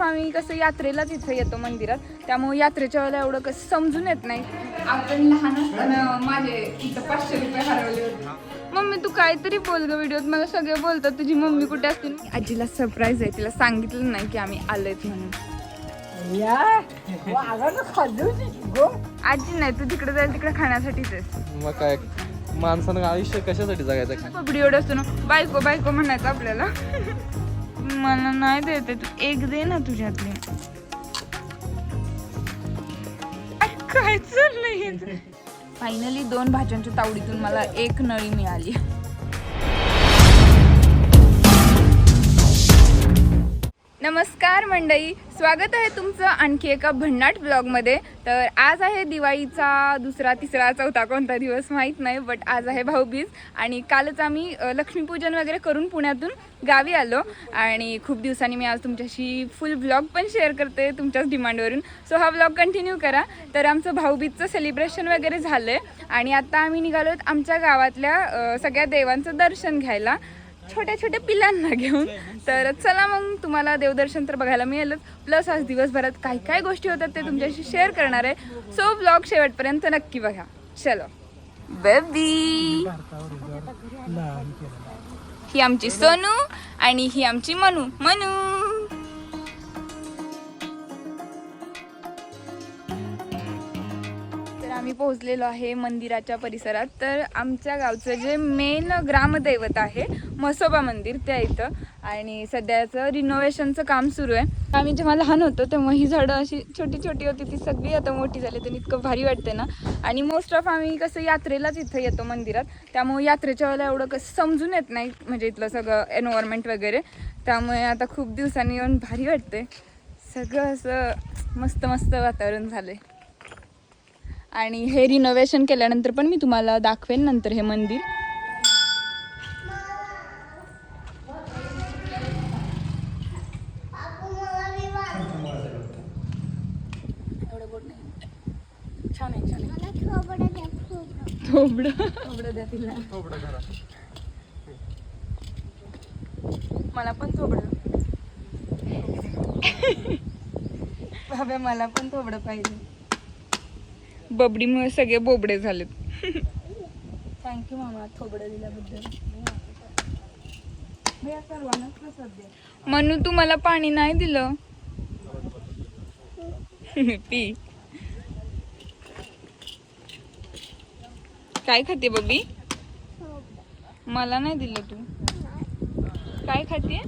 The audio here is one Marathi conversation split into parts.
आम्ही कसं यात्रेलाच इथं येतो मंदिरात त्यामुळे यात्रेच्या वेळेला एवढं कसं समजून येत नाही. आपण लहान असताना माझे इथं पाचशे रुपये हरवले होते. मम्मी तू काहीतरी बोल ग व्हिडिओत मला सगळे बोलतात. तुझी मम्मी कुठे असतील आजीला सरप्राईज आहे. तिला सांगितलं नाही की आम्ही आलोयत म्हणून. आजी नाही तू तिकडे जाईल तिकडे खाण्यासाठीच आहेस. मग काय माणसानं आयुष्य कशासाठी जगायचं पपडी एवढं असतो ना. बायको बायको म्हणायचं आपल्याला. मला नाही देते तू एक दे ना तुझ्यातली. काय चाललंय फायनली दोन भाज्यांच्या तावडीतून मला एक नळी मिळाली. नमस्कार मंडई स्वागत आहे तुमचं आणखी एका भन्नाट ब्लॉगमध्ये. तर आज आहे दिवाळीचा दुसरा तिसरा चौथा कोणता दिवस माहीत नाही बट आज आहे भाऊबीज. आणि कालच आम्ही लक्ष्मीपूजन वगैरे करून पुण्यातून गावी आलो. आणि खूप दिवसांनी मी आज तुमच्याशी फुल ब्लॉग पण शेअर करते तुमच्याच डिमांडवरून सो हा ब्लॉग कंटिन्यू करा. तर आमचं भाऊबीजचं सेलिब्रेशन वगैरे झालं आहे आणि आता आम्ही निघालो आमच्या गावातल्या सगळ्या देवांचं दर्शन घ्यायला. छोट्या छोट्या पिलांना घेऊन. तर चला मग तुम्हाला देवदर्शन तर बघायला मिळेलच. प्लस आज दिवसभरात काय काय गोष्टी होतात ते तुमच्याशी शेअर करणार आहे. सो ब्लॉग शेवटपर्यंत नक्की बघा. चलो. बेबी ही आमची सोनू आणि ही आमची मनू. मनू. आम्ही पोहोचलेलो आहे मंदिराच्या परिसरात. तर आमच्या गावचं जे मेन ग्रामदैवत आहे म्हसोबा मंदिर त्या इथं. आणि सध्याचं रिनोव्हेशनचं काम सुरू आहे. आम्ही जेव्हा लहान होतो तेव्हा ही झाडं अशी छोटी छोटी होती ती सगळी आता मोठी झाली तर इतकं भारी वाटते ना. आणि मोस्ट ऑफ आम्ही कसं यात्रेलाच इथं येतो मंदिरात. त्यामुळे यात्रेच्या वेळेला एवढं कसं समजून येत नाही म्हणजे इथलं सगळं एन्व्हायरमेंट वगैरे. त्यामुळे आता खूप दिवसांनी येऊन भारी वाटते सगळं असं मस्त मस्त वातावरण झालं आहे आणि हे रिनोव्हेशन केल्यानंतर पण मी तुम्हाला दाखवेन नंतर हे मंदिर. छान आहे छान आहे. थोबडं थोबडं. द्या तिला. मला पण थोबडं. बाबा मला पण थोबडं पाहिजे. बबडीमुळे सगळे बोबडे झालेत. थँक्यू मामा थोबडं दिल्याबद्दल. भैया, सर्वांनाच प्रसाद दे. मनू तू मला पाणी नाही दिलं? पी. काय खाते बबी? मला नाही दिलं तू. काय खाते?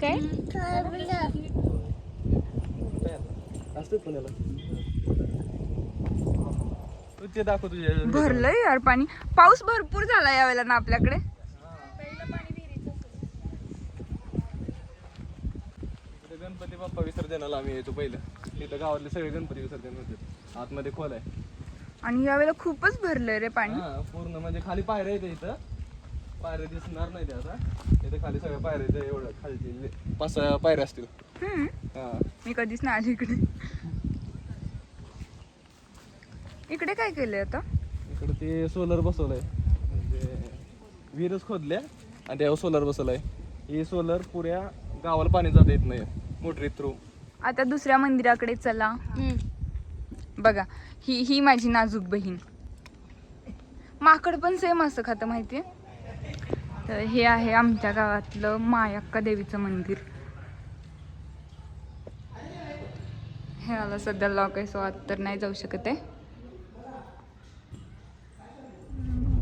काय? असतं पुण्याला. तू दाखव तुझ्या भरलंय यार पाणी. पाऊस भरपूर झाला यावेळेला ना आपल्याकडे. गणपती बाप्पा विसर्जनाला आम्ही यायचो पहिलं. तिथं गावातले सगळे गणपती विसर्जन होते आतमध्ये खोल आहे. आणि यावेळेला खूपच भरलंय रे पाणी. हा पूर्ण म्हणजे खाली पायऱ्या येते इथं. पायऱ्या दिसणार नाही ते आता. इथं खाली सगळ्या पायऱ्या इथं एवढं खालची. ले- पाच सहा पायऱ्या असतील. हम्म. हा. मी कधीच नाही आली इकडे. इकडे काय केलंय आता? इकडे ते सोलर बसवलंय. म्हणजे विहीरच खोदल्या आणि त्यावर सोलर बसवलाय. हे सोलर पुऱ्या गावाला पाणी जाता येत नाही मोटरी थ्रू आता दुसऱ्या मंदिराकडे चला. बघा ही ही माझी नाजूक बहीण. माकड पण सेम असं खातं माहितीये? तर हे आहे आमच्या गावातलं मायक्का देवीचं मंदिर. हे मला सध्या लॉक आहे सो आत तर नाही जाऊ शकत आहे.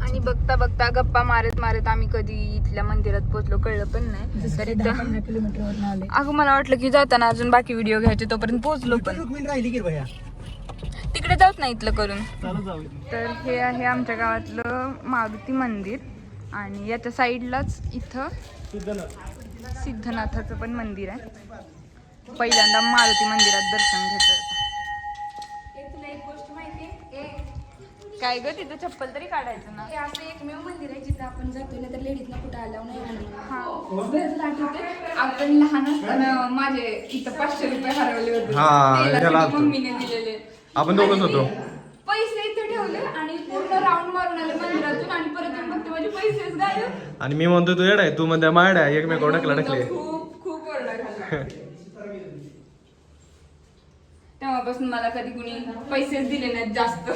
आणि बघता बघता गप्पा मारत मारत आम्ही कधी इथल्या मंदिरात पोहोचलो कळलं पण नाही. तर इथं अगं मला वाटलं की जाताना अजून बाकी व्हिडिओ घ्यायचे तोपर्यंत पोहोचलो पण. राहिली की भैया? तिकडे जाऊत नाही इथलं करून. चालू जाऊ तर हे आहे आमच्या गावातलं मारुती मंदिर आणि याच्या साईडलाच इथं सिद्धनाथाचं पण मंदिर आहे. पहिल्यांदा मारुती मंदिरात दर्शन घेतोय काय ग? तिथं चप्पल तरी काढायचं ना. हे असं एकमेव मंदिर आहे जिथं आपण जातोय ना तर लेडीजला कुठं आलाव नाही हा. आठवते आपण लहान असताना माझे इथं पाचशे रुपये हरवले होते. हा. मम्मीने दिलेले. आपण दोघंच आणि होतो. पैसे इथे ठेवले आणि पूर्ण राऊंड मारून आले मंदिरातून आणि परत येऊन बघते माझे पैसेच गायब. आणि मी म्हणतो तू येड आहे तू म्हणते माड आहे एकमेकावर ढकला ढकले खूप खूप ओरडा तेव्हापासून मला कधी कुणी पैसेच दिले नाहीत जास्त.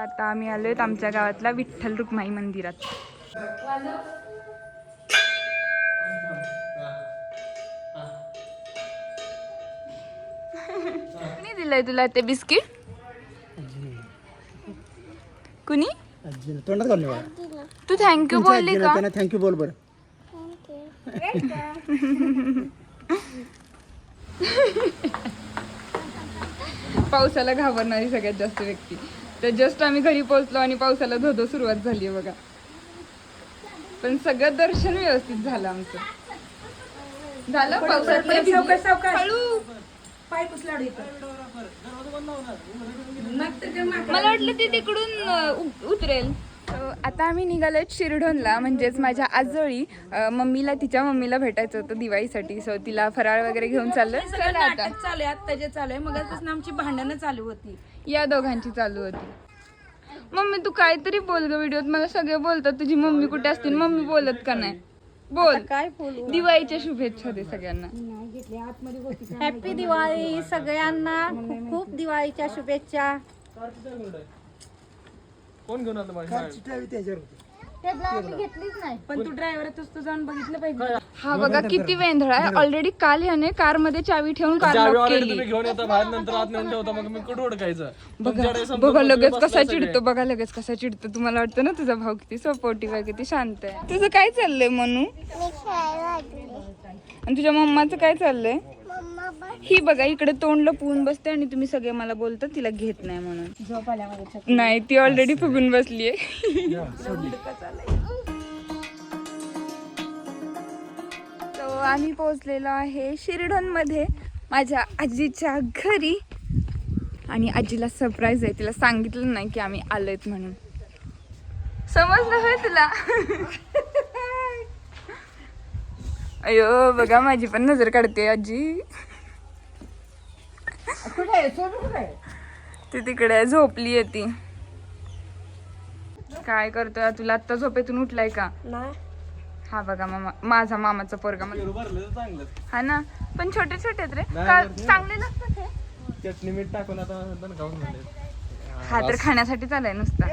आता आम्ही आलोय आमच्या गावातल्या विठ्ठल रुक्माई मंदिरात. कुणी दिलंय तुला ते बिस्किट? कुणी? तोंडात घालून तू थँक्यू बोलली का? थँक्यू बोल बरं. पावसाला घाबरणारी सगळ्यात जास्त व्यक्ती. तर जस्ट आम्ही घरी पोहोचलो आणि पावसाला धोधो सुरुवात झाली आहे बघा. पण सगळं दर्शन व्यवस्थित झालं आमचं. झालं? पावसात मला वाटलं ते तिकडून उतरेल. आता आम्ही निघालोय शिरढोणला म्हणजेच माझ्या आजोळी मम्मीला तिच्या मम्मीला भेटायचं होतं दिवाळीसाठी. सो तिला फराळ वगैरे घेऊन चाललोय. चला आता. चालू आहे आत्ता जे चालू आहे. मगापासून आमची भांडणं चालू होती. या दोघांची चालू होती. मम्मी तू काहीतरी बोल ग व्हिडिओत मला सगळे बोलतात तुझी मम्मी कुठे असतील मम्मी बोलत का नाही? बोल. काय बोलू? दिवाळीच्या शुभेच्छा दे सगळ्यांना. हॅपी दिवाळी सगळ्यांना. खूप खूप दिवाळीच्या शुभेच्छा. कोण घेऊन आलं माझ्या शाळेत? चिठ्ठी त्याच्यावर होती. घेतलीच नाही. पण तू ड्रायव्हर तू जाऊन बघितलं पाहिजे. हा बघा किती वेंधळा आहे. ऑलरेडी काल ह्याने कारमध्ये चावी ठेवून कार चावी लॉक already केली. तुम्ही घेऊन येता बाहेर नंतर आत नेऊन ठेवता मग मी कुठं ओळखायचं बघा तुमच्याकडे लगेच कसा. चिडतो बघा लगेच कसा चिडतो. तुम्हाला वाटतं ना तुझा भाऊ किती सपोर्टिव्ह आहे किती शांत आहे. तुझं काय चाललंय मनू? आणि तुझ्या मम्माचं काय चाललंय? ही बघा इकडे तोंड लपवून बसते आणि तुम्ही सगळे मला बोलता तिला घेत नाही म्हणून. नाही ती ऑलरेडी फुगून बसलीये. तो आम्ही पोहोचलेलो आहे शिरढोणमध्ये माझ्या आजीच्या घरी. आणि आजीला सरप्राईज आहे तिला सांगितलं नाही की आम्ही आलोयत म्हणून. समजलं होय तुला? अयो बघा माझी पण नजर काढते आजी. ती तिकडे झोपली आहे ती. काय करतोय? तुला आत्ता झोपेतून उठलाय का? हा बघा मामा माझा मामाचा पोरगा मला- चांगलं हा ना? पण छोटे छोटे रे. चांगले हे? चटणी मीठ टाकून आता दणकावून झाले हा तर खाण्यासाठी आलाय नुसता.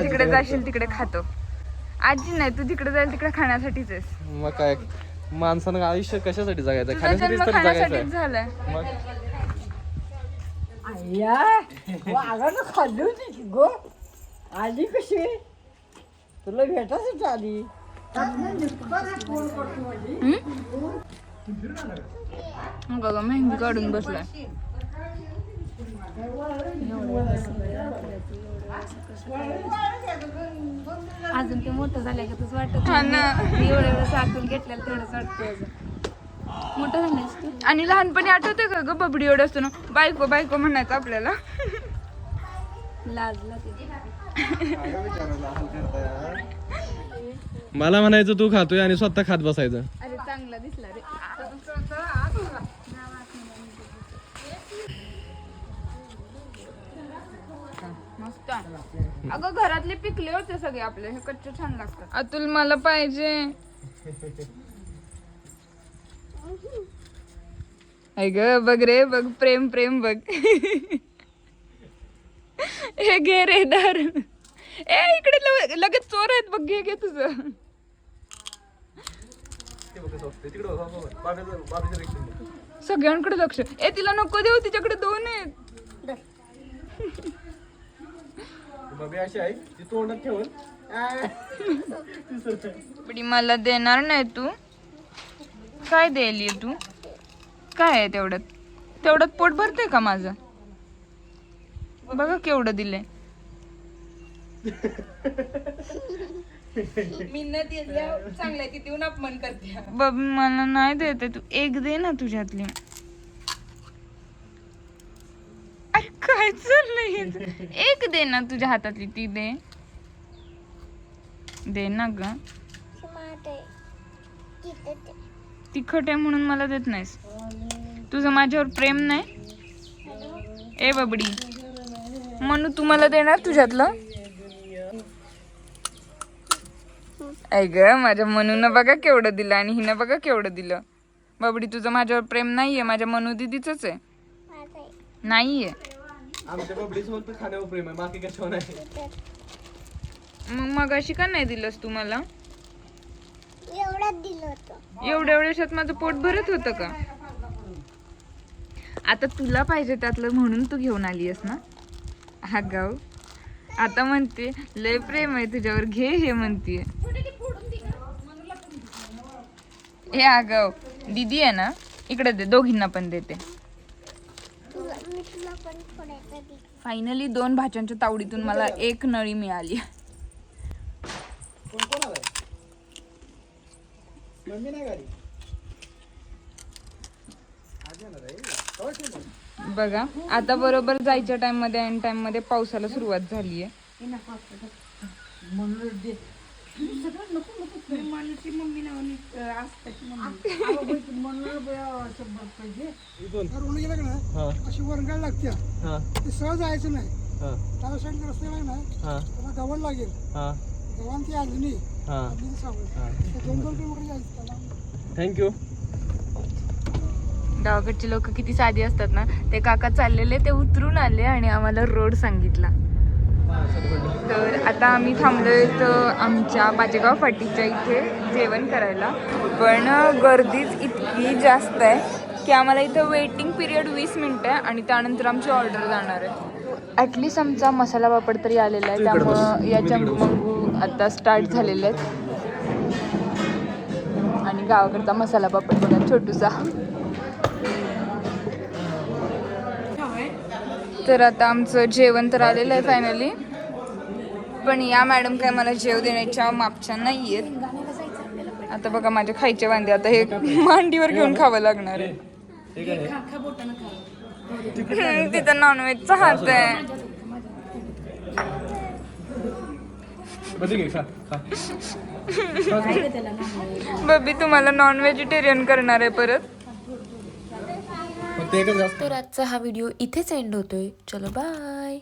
तिकडे. जाशील तिकडे खातो. आजी नाही तू तिकडे जाईल तिकडे खाण्यासाठीच आहेस. मग काय माणसानं आयुष्य कशासाठी जगायचं? खाण्यासाठीच जन्म मग खाल्ली होती की गो? आली कशी? तुला भेटायसाठी आली. बघा मेहंदी काढून बसलाय. अजून ते मोठं झालंय का तुझं वाटत हा ना. एवढं एवढं साखून घेतलेलं तेवढंच वाटतं अजून. मोठं तू आणि लहानपणी आठवते का ग बबडी एवढं असतो ना? बायको बायको म्हणायचं आपल्याला. लाजला ते. मला म्हणायचं तू खातोय आणि स्वतः खात बसायचं. अरे चांगला दिसला रे. मस्त. आहे. अगं घरातले पिकले होते सगळे आपले. हे कच्चे छान लागतात. अतुल मला पाहिजे. ग बघ रे बघ प्रेम प्रेम बघ. हे घे रे दार ए इकडे लग- लगेच चोर आहेत बघ घे घे तुझं. सगळ्यांकडे लक्ष. ए तिला नको देऊ तिच्याकडे दोन आहेत. अशी आहे ती तोंडात ठेवून. बडी मला देणार नाही तू. काय द्यायली तू? काय आहे तेवढ्यात? तेवढ्यात पोट भरते का माझं? बघा केवढं दिले चांगलं देऊन अपमान करते बब मला नाही देते तू. एक दे ना तुझ्यातली. अरे काय चाललंय हे? एक दे ना तुझ्या हातातली ती दे. दे ना ग. तिखट आहे म्हणून मला देत नाहीस. तुझं माझ्यावर प्रेम नाही? ए बबडी म्हणून तू मला देणार तुझ्यातलं? ऐ ग माझ्या मनूनं बघा केवढं दिलं आणि हिनं बघा केवढं दिलं. बाबडी तुझं माझ्यावर प्रेम नाहीये माझ्या मनू दिदीच आहे. नाहीये. मग मग अशी का नाही दिलंस तू मला? एवढ्या एवढ्याशात माझं पोट भरत होतं का? आता तुला पाहिजे त्यातलं म्हणून तू घेऊन आलीयस ना? हा गाव आता म्हणते लय प्रेम आहे तुझ्यावर. घे हे म्हणतीये. हे आगाव दीदी आहे ना? इकडे दे दोघींना पण देते. फायनली दोन भाज्यांच्या तावडीतून मला एक नळी मिळाली. मम्मी नाही गाडी? बघा आता बरोबर जायच्या टाइममध्ये एंड टाइममध्ये पावसाला सुरुवात झाली आहे. हा. अशी वरंगाळ लागते. हा. ते सहज जायचं नाही. हा. त्या साईड रस्ते नाही ना. हा. त्याला गव्हाण लागेल. हा हा. हा दोन दोन किलोमीटर जायचं थँक्यू गावाकडचे लोक किती साधी असतात ना ते काका चाललेले ते उतरून आले आणि आम्हाला रोड सांगितला. तर आता आम्ही थांबलोय तर आमच्या पाचेगाव फाटीच्या इथे जेवण करायला. पण गर्दीच इतकी जास्त आहे की आम्हाला इथं वेटिंग पिरियड वीस मिनिटं आहे आणि त्यानंतर आमची ऑर्डर जाणार आहे. ॲटलिस्ट आमचा मसाला पापड तरी आलेला आहे त्यामुळं या चंगू आता स्टार्ट झालेले आहेत. आणि गावाकडचा मसाला पापड बघा छोटूसा. तर आता आमचं जेवण तर आलेलं आहे फायनली पण या मॅडम काय मला जेव देण्याच्या मागच्या नाही आहेत आता बघा माझे खायचे वांदे आता हे मांडीवर घेऊन खावं लागणार आहे. तिथं नॉनव्हेजचा हात आहे. खा खा. बबी तुम्हाला नॉन व्हेजिटेरियन करणार आहे परत. एकच तर आजचा हा व्हिडिओ इथेच एंड होतोय. चलो बाय